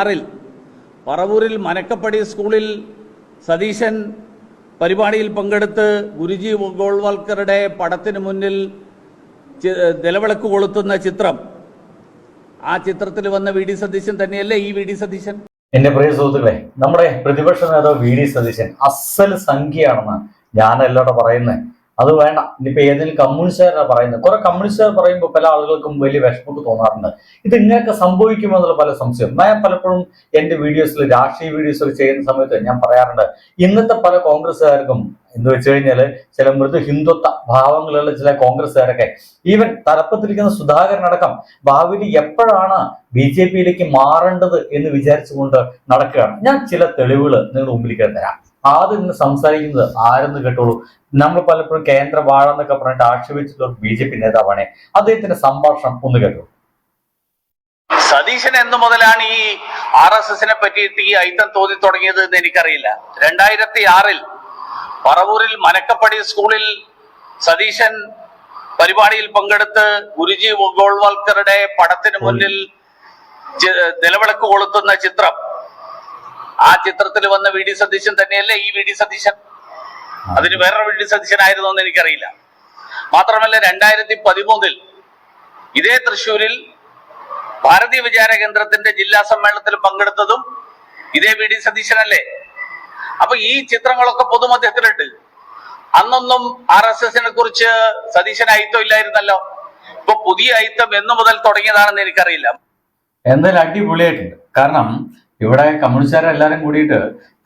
ആറിൽ പറവൂരിൽ മനക്കപ്പടി സ്കൂളിൽ സതീശൻ പരിപാടിയിൽ പങ്കെടുത്ത് ഗുരുജി ഗോൾവൽക്കറുടെ പടത്തിന് മുന്നിൽ നിലവിളക്ക് കൊളുത്തുന്ന ചിത്രം. ആ ചിത്രത്തിൽ വന്ന വി ഡി സതീശൻ തന്നെയല്ലേ ഈ വി ഡി സതീശൻ? എന്റെ പ്രിയ സുഹൃത്തുക്കളെ നമ്മുടെ പ്രതിപക്ഷ നേതാവ് വി ഡി സതീശൻ അസൽ സംഖ്യയാണെന്ന് ഞാനല്ലോടെ പറയുന്നത്. അത് വേണ്ട. ഇനിയിപ്പോ ഏതെങ്കിലും കമ്മ്യൂണിസ്റ്റുകാരാണ് പറയുന്നത്. കുറെ കമ്മ്യൂണിസ്റ്റുകാർ പറയുമ്പോൾ പല ആളുകൾക്കും വലിയ വിഷമമൊക്കെ തോന്നാറുണ്ട്. ഇത് ഇങ്ങനെയൊക്കെ സംഭവിക്കുമെന്നുള്ള പല സംശയം ഞാൻ പലപ്പോഴും എന്റെ വീഡിയോസിൽ രാഷ്ട്രീയ വീഡിയോസിൽ ചെയ്യുന്ന സമയത്ത് ഞാൻ പറയാറുണ്ട് ഇന്നത്തെ പല കോൺഗ്രസ്സുകാർക്കും എന്ന് വെച്ച് കഴിഞ്ഞാൽ ചില മൃദു ഹിന്ദുത്വ ഭാവങ്ങളുള്ള ചില കോൺഗ്രസ്സുകാരൊക്കെ ഈവൻ തലപ്പത്തിരിക്കുന്ന സുധാകരൻ അടക്കം ഭാവിയിൽ എപ്പോഴാണ് ബി ജെ പിയിലേക്ക് മാറേണ്ടത് എന്ന് വിചാരിച്ചുകൊണ്ട് നടക്കുകയാണ്. ഞാൻ ചില തെളിവുകൾ നിങ്ങളുടെ മുമ്പിലേക്ക് തരാം. ആദ്യം ഇന്ന് സംസാരിക്കുന്നത് ആരെന്ന് കേട്ടോളൂ. നമ്മൾ പലപ്പോഴും കേന്ദ്ര വാഴ എന്നൊക്കെ പറഞ്ഞിട്ട് ആക്ഷേപിച്ചിട്ടുള്ള ബി ജെ പി നേതാവാണ്. അദ്ദേഹത്തിന്റെ സംഭാഷണം ഒന്ന് കേട്ടോ സതീശൻ എന്ന് മുതലാണ് ഈ ആർ എസ് എസിനെ പറ്റിയിട്ട് ഈ ഐറ്റം തോന്നി തുടങ്ങിയത് എന്ന് എനിക്കറിയില്ല. രണ്ടായിരത്തി ആറിൽ പറവൂരിൽ മനക്കപ്പടി സ്കൂളിൽ സതീശൻ പരിപാടിയിൽ പങ്കെടുത്ത് ഗുരുജി ഗോൾവാൾക്കറുടെ പടത്തിന് മുന്നിൽ നിലവിളക്ക് കൊളുത്തുന്ന ചിത്രം ആ ചിത്രത്തിൽ വന്ന വി ഡി സതീശൻ തന്നെയല്ലേ ഈ വി ഡി സതീശൻ? അതിന് വേറൊരു വി ഡി സതീശൻ ആയിരുന്നു എന്ന് എനിക്കറിയില്ല. മാത്രമല്ല രണ്ടായിരത്തി പതിമൂന്നിൽ ഇതേ തൃശ്ശൂരിൽ ഭാരതീയ വിചാര കേന്ദ്രത്തിന്റെ ജില്ലാ സമ്മേളനത്തിൽ പങ്കെടുത്തതും ഇതേ വി ഡി സതീശനല്ലേ? അപ്പൊ ഈ ചിത്രങ്ങളൊക്കെ പൊതുമധ്യത്തിലുണ്ട്. അന്നൊന്നും ആർ എസ് എസിനെ കുറിച്ച് സതീശൻ അയിത്തം ഇല്ലായിരുന്നല്ലോ. ഇപ്പൊ പുതിയ അയിത്തം എന്നു മുതൽ തുടങ്ങിയതാണെന്ന് എനിക്കറിയില്ല. എന്തായാലും അടിപൊളിയായിട്ടുണ്ട്. കാരണം ഇവിടെ കമ്മ്യൂണിസ്റ്റുകാരെല്ലാരും കൂടിയിട്ട്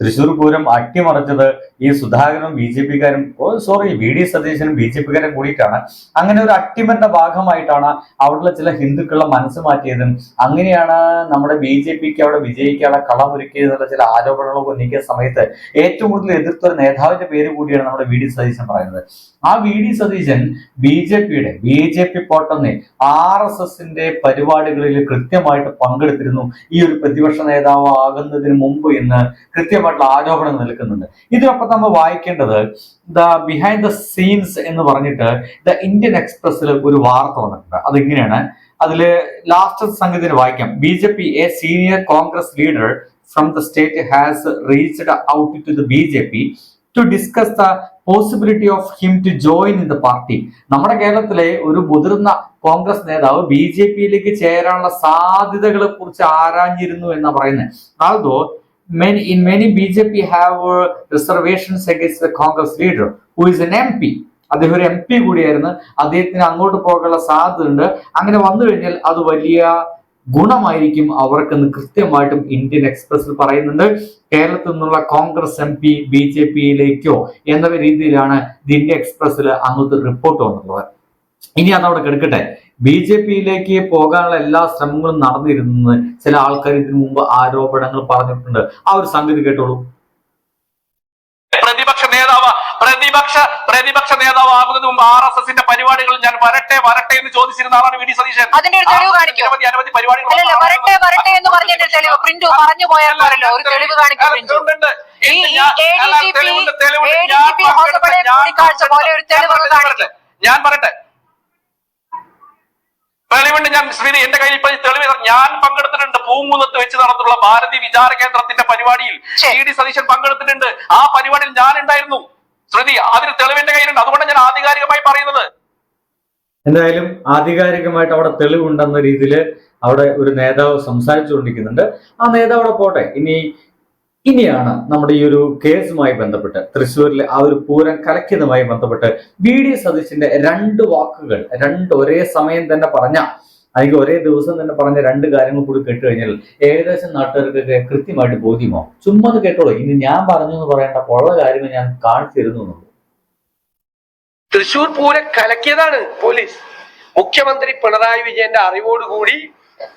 തൃശ്ശൂർ പൂരം അട്ടിമറിച്ചത് ഈ സുധാകരനും ബി ജെ പിക്കാരും സോറി വി ഡി സതീശനും ബി ജെ പിക്കാരും കൂടിയിട്ടാണ്. അങ്ങനെ ഒരു അട്ടിമറിന്റെ ഭാഗമായിട്ടാണ് അവിടെയുള്ള ചില ഹിന്ദുക്കളെ മനസ്സ് മാറ്റിയതും അങ്ങനെയാണ് നമ്മുടെ ബി ജെ പിക്ക് അവിടെ വിജയിക്കാനുള്ള കളമൊരുക്കിയതെന്നുള്ള ചില ആരോപണങ്ങളൊക്കെ ഉന്നയിക്കുന്ന സമയത്ത് ഏറ്റവും കൂടുതൽ എതിർത്ത ഒരു നേതാവിന്റെ പേര് കൂടിയാണ് നമ്മുടെ വി ഡി സതീശൻ പറയുന്നത്. ആ V D Satheesan B J പിയുടെ ബി ജെ പി പോട്ടെന്ന് ആർ എസ് എസിന്റെ പരിപാടികളിൽ കൃത്യമായിട്ട് പങ്കെടുത്തിരുന്നു. ഈ ഒരു പ്രതിപക്ഷ നേതാവ് ആകുന്നതിന് മുമ്പ് എന്ന് കൃത്യമായിട്ടുള്ള ആരോപണം നിൽക്കുന്നുണ്ട്. ഇതിനൊപ്പം നമ്മൾ വായിക്കേണ്ടത് ദ ബിഹൈൻഡ് ദ സീൻസ് എന്ന് പറഞ്ഞിട്ട് ദ ഇന്ത്യൻ എക്സ്പ്രസ്സിൽ ഒരു വാർത്ത വന്നിട്ടുണ്ട്. അതിങ്ങനെയാണ്? അതിൽ ലാസ്റ്റ് സംഗതി വായിക്കാം. B J P a senior Congress leader from the state has reached out to the B J P to discuss the possibility of him to join in the party നമ്മുടെ കേരളത്തിലെ ഒരു മുതിർന്ന കോൺഗ്രസ് നേതാവ് ബി ജെ പിയിലേക്ക് ചേരാനുള്ള സാധ്യതകളെ കുറിച്ച് ആരാഞ്ഞിരുന്നു എന്നാണ് പറയുന്നത് ആൾദോ many in many BJP have uh, reservations against the Congress leader who is an MP. അദ്ദേഹം ഒരു എം പി കൂടിയായിരുന്നു. അദ്ദേഹത്തിന് അങ്ങോട്ട് പോകാനുള്ള സാധ്യതയുണ്ട്. അങ്ങനെ വന്നു കഴിഞ്ഞാൽ അത് വലിയ ഗുണമായിരിക്കും അവർക്കെന്ന് കൃത്യമായിട്ടും ഇന്ത്യൻ എക്സ്പ്രസിൽ പറയുന്നുണ്ട്. കേരളത്തിൽ നിന്നുള്ള Congress M P B J പിയിലേക്കോ എന്ന രീതിയിലാണ് ദി ഇന്ത്യ എക്സ്പ്രസിൽ അങ്ങോട്ട് റിപ്പോർട്ട് വന്നിട്ടുള്ളത് ഇനി അതവിടെ കിടക്കട്ടെ. ബി ജെ പിയിലേക്ക് പോകാനുള്ള എല്ലാ ശ്രമങ്ങളും നടന്നിരുന്നെന്ന് ചില ആൾക്കാർ ഇതിനു മുമ്പ് ആരോപണങ്ങൾ പറഞ്ഞിട്ടുണ്ട്. ആ ഒരു സംഗതി കേട്ടോളൂ. പ്രതിപക്ഷ നേതാവ് പ്രതിപക്ഷ പ്രതിപക്ഷ നേതാവ് ആകുന്നതിന് മുമ്പ് ആർ എസ് എസിന്റെ പരിപാടികൾ ഞാൻ വരട്ടെ വരട്ടെ എന്ന് ചോദിച്ചിരുന്ന ആളാണ് വി ഡി സതീശൻ. അതിന്റെ ഒരു തെളിവ് കാണിക്കൂ. അനവധി അനവധി പരിപാടികൾ വരട്ടെ വരട്ടെ എന്ന് പറഞ്ഞതിന്റെ ഒരു തെളിവ് പ്രിന്റു പറഞ്ഞു പോയാൽ പോരല്ലോ ഒരു തെളിവ്. ഞാൻ- പറയട്ടെ, ഹോസപ്പടെ ഞാൻ കൂടിക്കാഴ്ച പോലെ ഒരു ഞാൻ തെളിവ് പറയട്ടെ, കാണിക്കും ഞാൻ പറയട്ടെ തെളിവുണ്ട് ഞാൻ ശ്രീനി എന്റെ കയ്യിൽ ഇപ്പൊ തെളിവ് ഞാൻ പങ്കെടുത്തിട്ടുണ്ട് പൂങ്കുന്നത്ത് വെച്ച് നടത്തുള്ള ഭാരതി വിചാര കേന്ദ്രത്തിന്റെ പരിപാടിയിൽ. ഇ ഡി സതീശൻ പങ്കെടുത്തിട്ടുണ്ട്. ആ പരിപാടിയിൽ ഞാൻ ഉണ്ടായിരുന്നു ശ്രുതി അതിന് തെളിവിന്റെ കയ്യിലുണ്ട്. അതുകൊണ്ട് ഞാൻ ആധികാരികമായി പറയുന്നത്. എന്തായാലും ആധികാരികമായിട്ട് അവിടെ തെളിവുണ്ടെന്ന രീതിയിൽ അവിടെ ഒരു നേതാവ് സംസാരിച്ചുകൊണ്ടിരിക്കുന്നുണ്ട്. ആ നേതാവ് അവിടെ പോട്ടെ. ഇനി ഇനിയാണ് നമ്മുടെ ഈ ഒരു കേസുമായി ബന്ധപ്പെട്ട് തൃശ്ശൂരിലെ ആ ഒരു പൂരം കലക്കിയതുമായി ബന്ധപ്പെട്ട് ബി ഡി സതീശിന്റെ രണ്ട് വാക്കുകൾ രണ്ട് ഒരേ സമയം തന്നെ പറഞ്ഞ അല്ലെങ്കിൽ ഒരേ ദിവസം തന്നെ പറഞ്ഞ രണ്ട് കാര്യങ്ങൾ കൂടി കേട്ട് കഴിഞ്ഞാൽ ഏകദേശം നാട്ടുകാർക്കൊക്കെ കൃത്യമായിട്ട് ബോധ്യമാവും. ചുമ്മാ അത് കേട്ടോളൂ. ഇനി ഞാൻ പറഞ്ഞു എന്ന് പറയേണ്ട ഉള്ള കാര്യങ്ങൾ ഞാൻ കാണിച്ചു തരുന്നു എന്നുള്ളൂ. തൃശൂർ പൂരം കലക്കിയതാണ് പോലീസ്. മുഖ്യമന്ത്രി പിണറായി വിജയന്റെ അറിവോടുകൂടി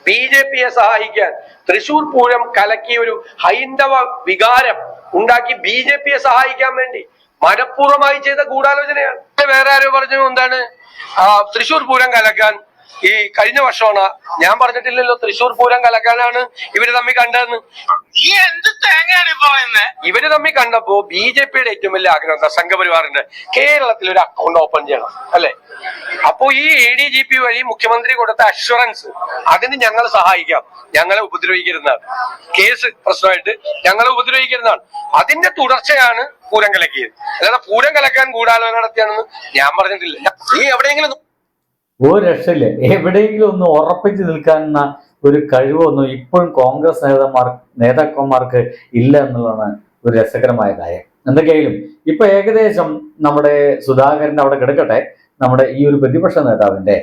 ബി ജെ പിയെ സഹായിക്കാൻ തൃശൂർ പൂരം കലക്കിയ ഒരു ഹൈന്ദവ വികാരം ഉണ്ടാക്കി ബി ജെ പിയെ സഹായിക്കാൻ വേണ്ടി മനഃപൂർവമായി ചെയ്ത ഗൂഢാലോചനയാണ്. വേറെ ആരോ പറഞ്ഞു എന്താണ്? തൃശൂർ പൂരം കലക്കാൻ ഈ കഴിഞ്ഞ വർഷമാണ്. ഞാൻ പറഞ്ഞിട്ടില്ലല്ലോ തൃശൂർ പൂരം കലക്കാനാണ് ഇവർ തമ്മിൽ കണ്ടതെന്ന്. ഈ എന്ത് തേങ്ങയാണ് പറയുന്നത് ഇവർ തമ്മിൽ കണ്ടപ്പോ ബി ജെ പിയുടെ ഏറ്റവും വലിയ ആഗ്രഹം എന്താ? സംഘപരിവാറിന്റെ കേരളത്തിൽ ഒരു അക്കൗണ്ട് ഓപ്പൺ ചെയ്യണം അല്ലെ? അപ്പോ ഈ എ ഡി ജി പി വഴി മുഖ്യമന്ത്രി കൊടുത്ത അഷുറൻസ് അതിന് ഞങ്ങൾ സഹായിക്കാം. ഞങ്ങളെ ഉപദ്രവിക്കരുതാണ് കേസ് പ്രശ്നമായിട്ട് ഞങ്ങളെ ഉപദ്രവിക്കരുതാണ് അതിന്റെ തുടർച്ചയാണ് പൂരം കലക്കിയത്. അല്ലാതെ പൂരം കലക്കാൻ ഗൂഢാലോചന നടത്തിയാണെന്ന് ഞാൻ പറഞ്ഞിട്ടില്ല. നീ എവിടെയെങ്കിലും ഒരു രക്ഷയില്ല എവിടെയെങ്കിലും ഒന്ന് ഉറപ്പിച്ചു നിൽക്കാനുള്ള ഒരു കഴിവൊന്നും ഇപ്പോഴും കോൺഗ്രസ് നേതാമാർ നേതാക്കന്മാർക്ക് ഇല്ല എന്നുള്ളതാണ് ഒരു രസകരമായ കാര്യം. എന്തൊക്കെയായാലും ഇപ്പൊ ഏകദേശം നമ്മുടെ സുധാകരൻ അവിടെ കിടക്കട്ടെ. നമ്മുടെ ഈ ഒരു പ്രതിപക്ഷ നേതാവിന്റെ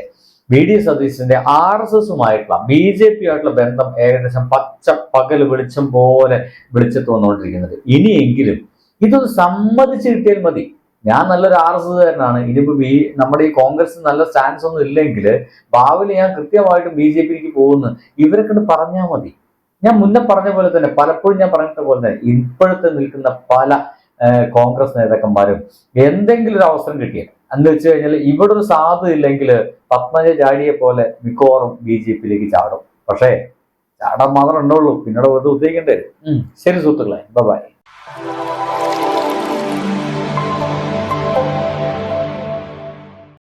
വി ഡി സതീശന്റെ ആർ എസ് എസുമായിട്ടുള്ള ബി ജെ പി ആയിട്ടുള്ള ബന്ധം ഏകദേശം പച്ച പകൽ വെളിച്ചം പോലെ വെളിച്ചത്ത് വന്നുകൊണ്ടിരിക്കുന്നത്. ഇനിയെങ്കിലും ഇതൊന്ന് സമ്മതിച്ച് കിട്ടിയാൽ മതി. ഞാൻ നല്ലൊരു ആർ എസ് കാരനാണ് ഇനിയിപ്പോ ബി നമ്മുടെ ഈ കോൺഗ്രസ് നല്ല സ്റ്റാൻസ് ഒന്നും ഇല്ലെങ്കിൽ ഭാവിയിൽ ഞാൻ കൃത്യമായിട്ടും ബി ജെ പിക്ക് പോകുന്നു. ഇവരെ കണ്ട് പറഞ്ഞാൽ മതി. ഞാൻ മുന്നേ പറഞ്ഞ പോലെ തന്നെ പലപ്പോഴും ഞാൻ പറഞ്ഞ പോലെ തന്നെ ഇപ്പോഴത്തെ നിൽക്കുന്ന പല കോൺഗ്രസ് നേതാക്കന്മാരും എന്തെങ്കിലും ഒരു അവസരം കിട്ടിയാൽ എന്ന് വെച്ച് കഴിഞ്ഞാൽ ഇവിടെ ഒരു സാധു ഇല്ലെങ്കിൽ പത്മജ ജാഡിയെ പോലെ മിക്കവാറും ബി ജെ പിയിലേക്ക് ചാടും. പക്ഷേ ചാടാൻ മാത്രമേ ഉണ്ടാവുള്ളൂ പിന്നീട് വെറുതെ ഉദ്ദേശിക്കേണ്ടി വരും. ശരി സുഹൃത്തുക്കളെ ബൈ